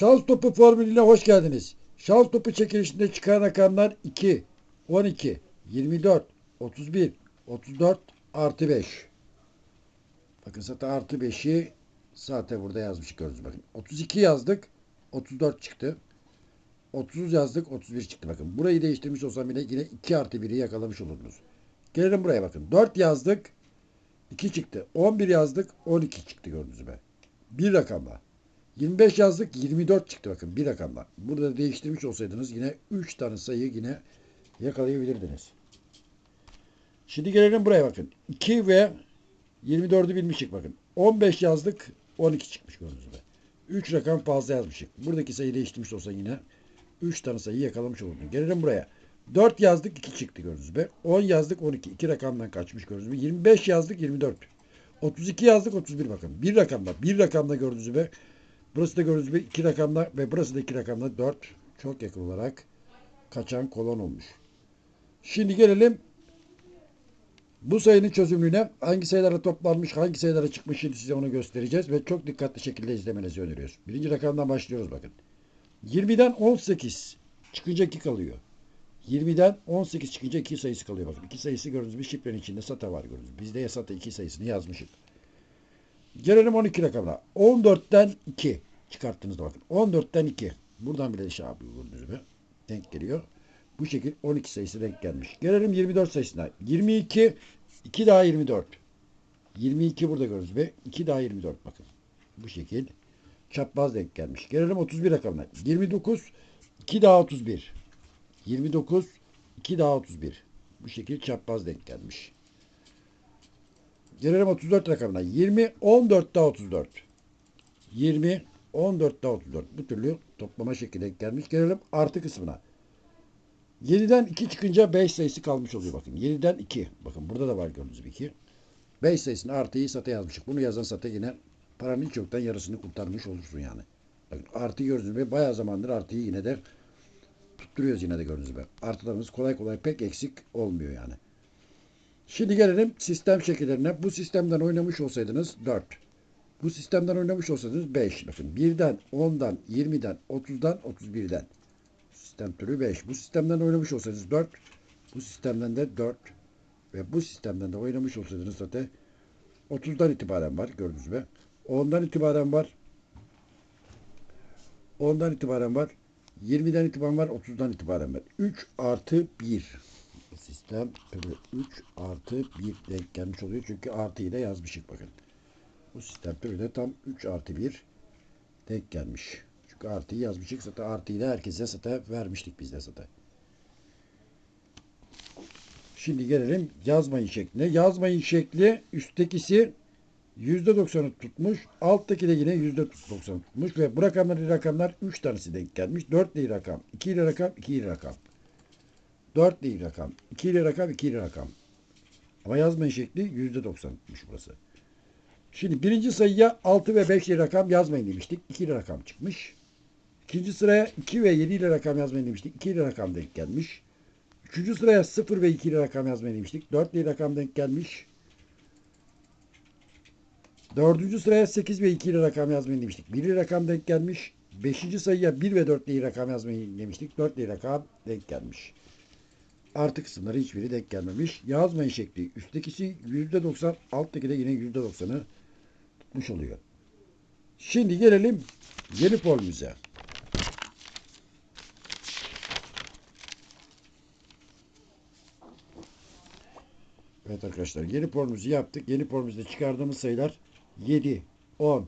Şans topu formülüne hoş geldiniz. Şans topu çekilişinde çıkan rakamlar 2, 12, 24, 31, 34, artı 5. Bakın zaten artı 5'i zaten burada yazmış gördünüz bakın. 32 yazdık. 34 çıktı. 30 yazdık. 31 çıktı bakın. Burayı değiştirmiş olsam bile yine 2 artı 1'i yakalamış olurdunuz. Gelelim buraya bakın. 4 yazdık. 2 çıktı. 11 yazdık. 12 çıktı gördünüz mü? Bir rakamla. 25 yazdık 24 çıktı bakın bir rakamla. Burada değiştirmiş olsaydınız yine 3 tane sayı yine yakalayabilirdiniz. Şimdi gelelim buraya bakın. 2 ve 24'ü bilmişik bakın. 15 yazdık 12 çıkmış gördüğünüz gibi. 3 rakam fazla yazmışık. Buradaki sayı değiştirmiş olsa yine 3 tane sayı yakalamış olurdun. Gelelim buraya. 4 yazdık 2 çıktı gördüğünüz gibi. 10 yazdık 12. 2 rakamdan kaçmış gördüğünüz gibi. 25 yazdık 24. 32 yazdık 31 bakın. Bir rakamda bir rakamda gördüğünüz gibi Burası da gördüğünüz gibi iki rakamla ve burası da iki rakamla dört çok yakın olarak kaçan kolon olmuş. Şimdi gelelim bu sayının çözümlüğüne hangi sayılara toplanmış, hangi sayılara çıkmış şimdi size onu göstereceğiz ve çok dikkatli şekilde izlemenizi öneriyoruz. Birinci rakamdan başlıyoruz bakın. 20'den 18 çıkınca 2 kalıyor. 20'den 18 çıkınca 2 sayısı kalıyor bakın. 2 sayısı gördüğünüz bir şifrenin içinde SATA var gördüğünüz. Bizde SATA 2 sayısını yazmışız. Gelelim 12 rakamına. 14'ten 2 çıkarttığınızda bakın. 14'ten 2. Buradan bile şey yapıyor gördüğünüz gibi. Denk geliyor. Bu şekil 12 sayısı denk gelmiş. Gelelim 24 sayısına. 22 2 daha 24. 22 burada gördüğünüz gibi. 2 daha 24 bakın. Bu şekil çapraz denk gelmiş. Gelelim 31 rakamına. 29 2 daha 31. 29 2 daha 31. Bu şekil çapraz denk gelmiş. Gelelim 34 rakamına. 20, 14 daha 34. 20, 14 daha 34. Bu türlü toplama şekli denk gelmiş. Gelelim artı kısmına. 7'den 2 çıkınca 5 sayısı kalmış oluyor bakın. 7'den 2. Bakın burada da var gördüğünüz gibi 2. 5 sayısını artıyı sata yazmışık. Bunu yazan sata yine paranın hiç yoktan yarısını kurtarmış olursun yani. Bakın artı gördüğünüz gibi bayağı zamandır artıyı yine de tutturuyoruz yine de gördüğünüz gibi. Artılarımız kolay kolay pek eksik olmuyor yani. Şimdi gelelim sistem şekillerine. Bu sistemden oynamış olsaydınız 4. Bu sistemden oynamış olsaydınız 5. Bakın 1'den, 10'dan, 20'den, 30'dan, 31'den. Sistem türü 5. Bu sistemden oynamış olsaydınız 4. Bu sistemden de 4. Ve bu sistemden de oynamış olsaydınız zaten 30'dan itibaren var gördüğünüz gibi. 10'dan itibaren var. 10'dan itibaren var. 20'den itibaren var. 30'dan itibaren var. 3 artı 1 sistem türü 3 artı 1 denk gelmiş oluyor. Çünkü artıyı da yazmışık bakın. Bu sistem türü de tam 3 artı 1 denk gelmiş. Çünkü artıyı yazmışık. Zaten artıyı da herkese zaten vermiştik biz de zaten. Şimdi gelelim yazmayın şekline. Yazmayın şekli üsttekisi %90'ı tutmuş. Alttaki de yine %90'ı tutmuş. Ve bu rakamlar rakamlar 3 tanesi denk gelmiş. 4 değil rakam, 2 ile rakam, 2 ile rakam. 4 değil rakam. 2 ile rakam, 2 ile rakam. Ama yazmayın şekli %90 tutmuş burası. Şimdi birinci sayıya 6 ve 5 ile rakam yazmayın demiştik. 2 ile rakam çıkmış. İkinci sıraya 2 ve 7 ile rakam yazmayın demiştik. 2 ile rakam denk gelmiş. Üçüncü sıraya 0 ve 2 ile rakam yazmayın demiştik. 4 ile rakam denk gelmiş. Dördüncü sıraya 8 ve 2 ile rakam yazmayın demiştik. 1 ile rakam denk gelmiş. Beşinci sayıya 1 ve 4 ile rakam yazmayın demiştik. 4 ile rakam denk gelmiş. Artı kısımları hiçbiri denk gelmemiş. Yazmayın şekli üsttekisi %90, alttaki de yine %90'ı tutmuş oluyor. Şimdi gelelim yeni formümüze. Evet arkadaşlar yeni formumuzu yaptık. Yeni formumuzda çıkardığımız sayılar 7, 10,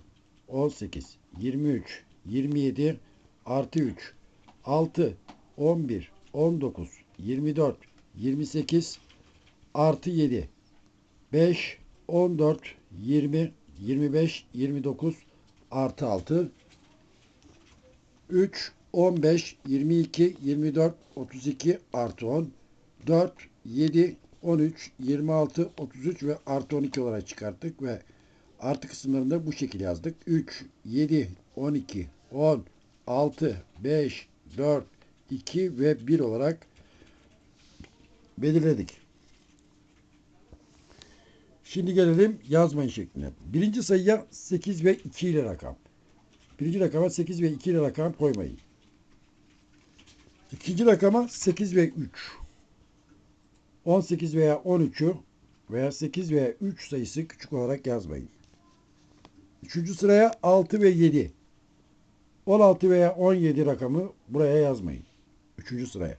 18, 23, 27, artı 3, 6, 11, 19, 24, 28, artı 7, 5, 14, 20, 25, 29, artı 6, 3, 15, 22, 24, 32, artı 10, 4, 7, 13, 26, 33 ve artı 12 olarak çıkarttık ve artı kısımlarında bu şekilde yazdık. 3, 7, 12, 10, 6, 5, 4, 2 ve 1 olarak belirledik. Şimdi gelelim yazmayın şekline. Birinci sayıya 8 ve 2 ile rakam. Birinci rakama 8 ve 2 ile rakam koymayın. İkinci rakama 8 ve 3. 18 veya 13'ü veya 8 veya 3 sayısı küçük olarak yazmayın. Üçüncü sıraya 6 ve 7. 16 veya 17 rakamı buraya yazmayın. Üçüncü sıraya.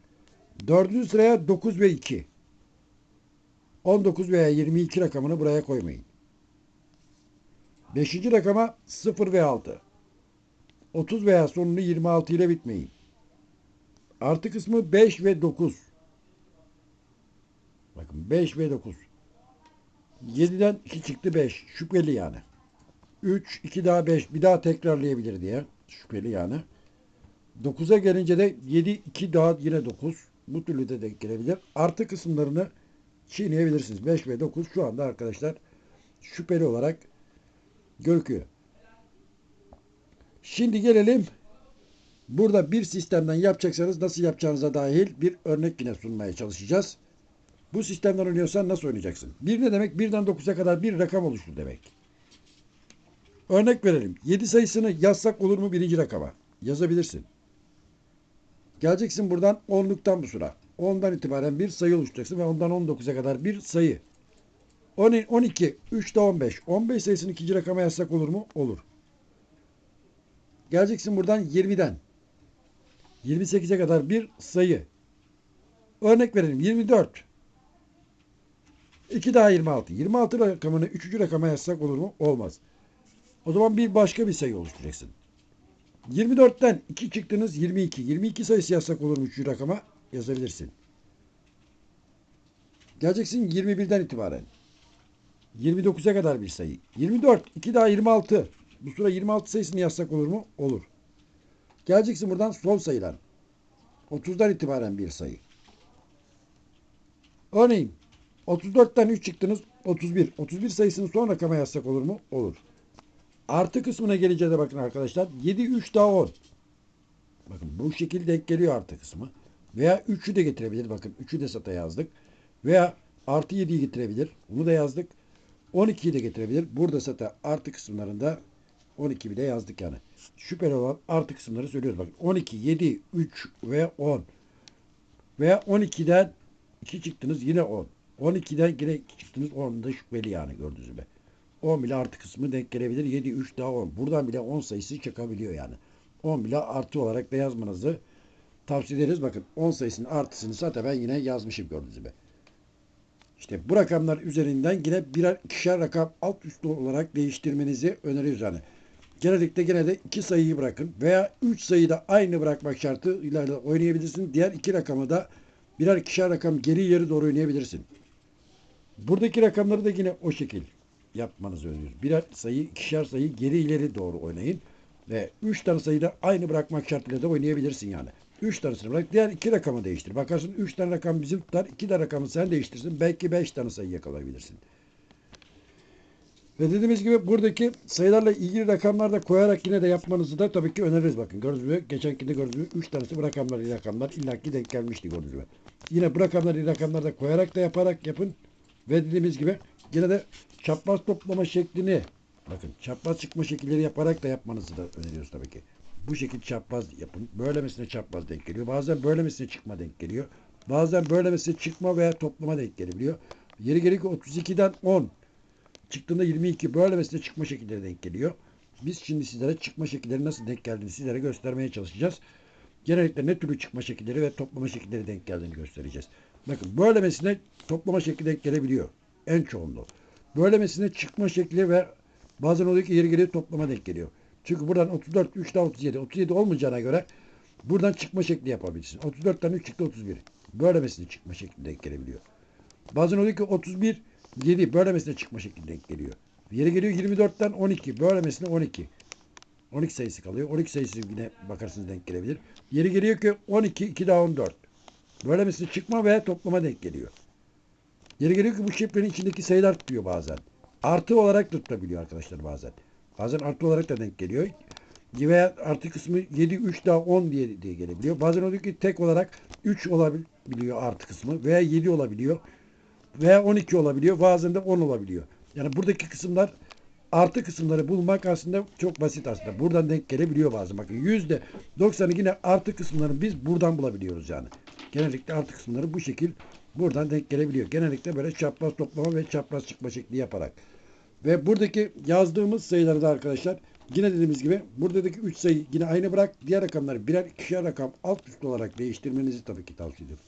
Dördüncü sıraya 9 ve 2. 19 veya 22 rakamını buraya koymayın. Beşinci rakama 0 ve 6. 30 veya sonunu 26 ile bitmeyin. Artı kısmı 5 ve 9. Bakın 5 ve 9. 7'den 2 çıktı 5. Şüpheli yani. 3, 2 daha 5. Bir daha tekrarlayabilir diye. Şüpheli yani. 9'a gelince de 7, 2 daha yine 9. Bu türlü de denk gelebilir. Artı kısımlarını çiğneyebilirsiniz. 5 ve 9 şu anda arkadaşlar şüpheli olarak görüküyor. Şimdi gelelim burada bir sistemden yapacaksanız nasıl yapacağınıza dahil bir örnek yine sunmaya çalışacağız. Bu sistemden oynuyorsan nasıl oynayacaksın? Bir ne demek? Birden 9'a kadar bir rakam oluştur demek. Örnek verelim. 7 sayısını yazsak olur mu birinci rakama? Yazabilirsin. Geleceksin buradan 10'luktan bu sıra. 10'dan itibaren bir sayı oluşturacaksın ve ondan 19'a kadar bir sayı. 10, 12, 3 de 15. 15 sayısını ikinci rakama yazsak olur mu? Olur. Geleceksin buradan 20'den. 28'e kadar bir sayı. Örnek verelim 24. 2 daha 26. 26 rakamını 3. rakama yazsak olur mu? Olmaz. O zaman bir başka bir sayı oluşturacaksın. 24'ten 2 çıktınız 22. 22 sayısı yazsak olur mu 3. rakama? Yazabilirsin. Geleceksin 21'den itibaren. 29'a kadar bir sayı. 24, 2 daha 26. Bu sıra 26 sayısını yazsak olur mu? Olur. Geleceksin buradan sol sayılar. 30'dan itibaren bir sayı. Örneğin 34'ten 3 çıktınız 31. 31 sayısını son rakama yazsak olur mu? Olur. Artı kısmına gelince de bakın arkadaşlar. 7, 3 daha 10. Bakın bu şekilde denk geliyor artı kısmı. Veya 3'ü de getirebilir. Bakın 3'ü de sata yazdık. Veya artı 7'yi getirebilir. Bunu da yazdık. 12'yi de getirebilir. Burada sata artı kısımlarında 12 bile yazdık yani. Şüpheli olan artı kısımları söylüyoruz. Bakın 12, 7, 3 ve 10. Veya 12'den 2 çıktınız yine 10. 12'den yine 2 çıktınız 10 da şüpheli yani gördüğünüz gibi. 10 bile artı kısmı denk gelebilir. 7, 3 daha 10. Buradan bile 10 sayısı çıkabiliyor yani. 10 bile artı olarak da yazmanızı tavsiye ederiz. Bakın 10 sayısının artısını zaten ben yine yazmışım gördüğünüz gibi. İşte bu rakamlar üzerinden yine birer ikişer rakam alt üstü olarak değiştirmenizi öneriyoruz yani. Genellikle gene de iki sayıyı bırakın veya üç sayıyı da aynı bırakmak şartıyla oynayabilirsin. Diğer iki rakamı da birer ikişer rakam geri ileri doğru oynayabilirsin. Buradaki rakamları da yine o şekil yapmanızı öneriyoruz. Birer sayı, ikişer sayı geri ileri doğru oynayın. Ve üç tane sayıyı da aynı bırakmak şartıyla da oynayabilirsin yani. Üç tanesini bırak. Diğer iki rakamı değiştir. Bakarsın üç tane rakam bizim tutar. iki de rakamı sen değiştirsin. Belki beş tane sayı yakalayabilirsin. Ve dediğimiz gibi buradaki sayılarla ilgili rakamlar da koyarak yine de yapmanızı da tabii ki öneririz. Bakın gördüğünüz gibi geçenkinde gördüğünüz gibi 3 tanesi bu rakamlar iyi rakamlar illaki denk gelmişti gördüğünüz gibi. Yine bu rakamları iyi rakamlar da koyarak da yaparak yapın. Ve dediğimiz gibi yine de çapraz toplama şeklini bakın çapraz çıkma şekilleri yaparak da yapmanızı da öneriyoruz tabii ki. Bu şekilde çapraz yapın. Böylemesine çapraz denk geliyor. Bazen böylemesine çıkma denk geliyor. Bazen böylemesine çıkma veya toplama denk gelebiliyor. Yeri geliyor ki 32'den 10 çıktığında 22 böylemesine çıkma şekilleri denk geliyor. Biz şimdi sizlere çıkma şekilleri nasıl denk geldiğini sizlere göstermeye çalışacağız. Genellikle ne türlü çıkma şekilleri ve toplama şekilleri denk geldiğini göstereceğiz. Bakın böylemesine toplama şekli denk gelebiliyor. En çoğunluğu. Böylemesine çıkma şekli ve bazen oluyor ki geliyor toplama denk geliyor. Çünkü buradan 34, 3 daha 37. 37 olmayacağına göre buradan çıkma şekli yapabilirsin. 34'ten 3 çıktı 31. Böylemesine çıkma şekli denk gelebiliyor. Bazen oluyor ki 31, 7 böylemesine çıkma şekli denk geliyor. Yeri geliyor 24'ten 12. Böylemesine 12. 12 sayısı kalıyor. 12 sayısı yine bakarsınız denk gelebilir. Yeri geliyor ki 12, 2 daha 14. Böylemesine çıkma veya toplama denk geliyor. Yeri geliyor ki bu şifrenin içindeki sayılar tutuyor bazen. Artı olarak da tutabiliyor arkadaşlar bazen. Bazen artı olarak da denk geliyor. Veya artı kısmı 7, 3 daha 10 diye, diye gelebiliyor. Bazen oluyor ki tek olarak 3 olabiliyor artı kısmı veya 7 olabiliyor veya 12 olabiliyor. Bazen de 10 olabiliyor. Yani buradaki kısımlar artı kısımları bulmak aslında çok basit aslında. Buradan denk gelebiliyor bazen. Bakın yüzde doksanı yine artı kısımlarını biz buradan bulabiliyoruz yani. Genellikle artı kısımları bu şekil buradan denk gelebiliyor. Genellikle böyle çapraz toplama ve çapraz çıkma şekli yaparak. Ve buradaki yazdığımız sayıları da arkadaşlar yine dediğimiz gibi buradaki 3 sayı yine aynı bırak. Diğer rakamları birer ikişer rakam alt üst olarak değiştirmenizi tabii ki tavsiye ediyorum.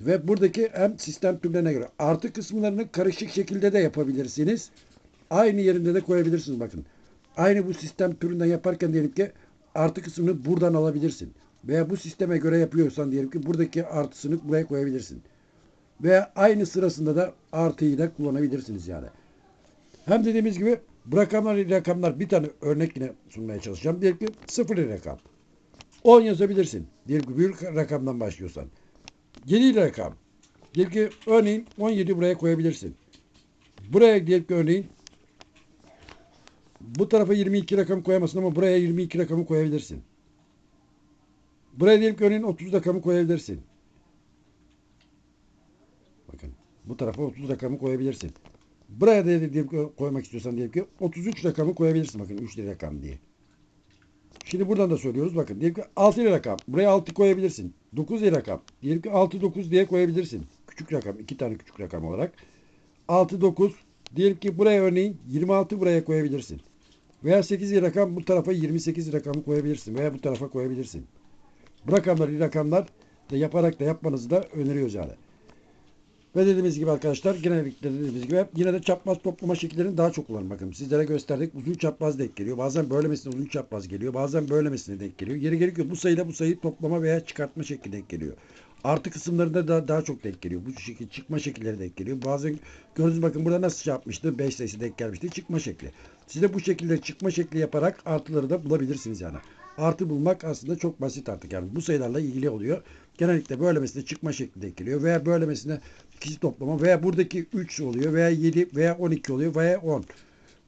Ve buradaki hem sistem türlerine göre artı kısımlarını karışık şekilde de yapabilirsiniz. Aynı yerinde de koyabilirsiniz bakın. Aynı bu sistem türünden yaparken diyelim ki artı kısmını buradan alabilirsin. Veya bu sisteme göre yapıyorsan diyelim ki buradaki artısını buraya koyabilirsin. Veya aynı sırasında da artıyı da kullanabilirsiniz yani. Hem dediğimiz gibi rakamlar rakamlar bir tane örnek yine sunmaya çalışacağım. Diyelim ki sıfır rakam. 10 yazabilirsin. Diyelim ki büyük rakamdan başlıyorsan. 7 rakam. Diyelim ki örneğin 17 buraya koyabilirsin. Buraya diyelim ki örneğin bu tarafa 22 rakam koyamazsın ama buraya 22 rakamı koyabilirsin. Buraya diyelim ki örneğin 30 rakamı koyabilirsin. Bakın bu tarafa 30 rakamı koyabilirsin. Buraya da diyelim ki koymak istiyorsan diyelim ki 33 rakamı koyabilirsin. Bakın 3 rakam diye. Şimdi buradan da soruyoruz. Bakın diyelim ki 6 rakam. Buraya 6 koyabilirsin. 9 rakam. Diyelim ki 6 9 diye koyabilirsin. Küçük rakam. 2 tane küçük rakam olarak. 6 9 diyelim ki buraya örneğin 26 buraya koyabilirsin. Veya 8 rakam bu tarafa 28 rakamı koyabilirsin. Veya bu tarafa koyabilirsin. Bu rakamları rakamlar da yaparak da yapmanızı da öneriyoruz yani. Ve dediğimiz gibi arkadaşlar genellikle dediğimiz gibi yine de çapraz toplama şekillerini daha çok kullanın. Bakın sizlere gösterdik uzun çapraz denk geliyor. Bazen böylemesine uzun çapraz geliyor. Bazen böylemesine denk geliyor. Yeri gerekiyor bu sayıyla bu sayıyı toplama veya çıkartma şekli denk geliyor. Artı kısımlarında da daha çok denk geliyor. Bu şekil çıkma şekilleri denk geliyor. Bazen gördünüz bakın burada nasıl şey yapmıştı? 5 sayısı denk gelmişti. Çıkma şekli. Siz de bu şekilde çıkma şekli yaparak artıları da bulabilirsiniz yani. Artı bulmak aslında çok basit artık yani. Bu sayılarla ilgili oluyor. Genellikle böylemesine çıkma şekli denk geliyor. Veya böylemesine ikisi toplama veya buradaki 3 oluyor veya 7 veya 12 oluyor veya 10.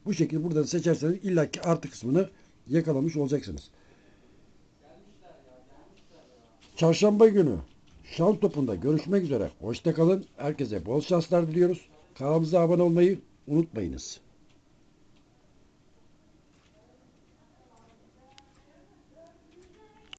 Bu şekilde burada seçerseniz illaki artı kısmını yakalamış olacaksınız. Çarşamba günü şans topunda görüşmek üzere. Hoşça kalın. Herkese bol şanslar diliyoruz. Kanalımıza abone olmayı unutmayınız.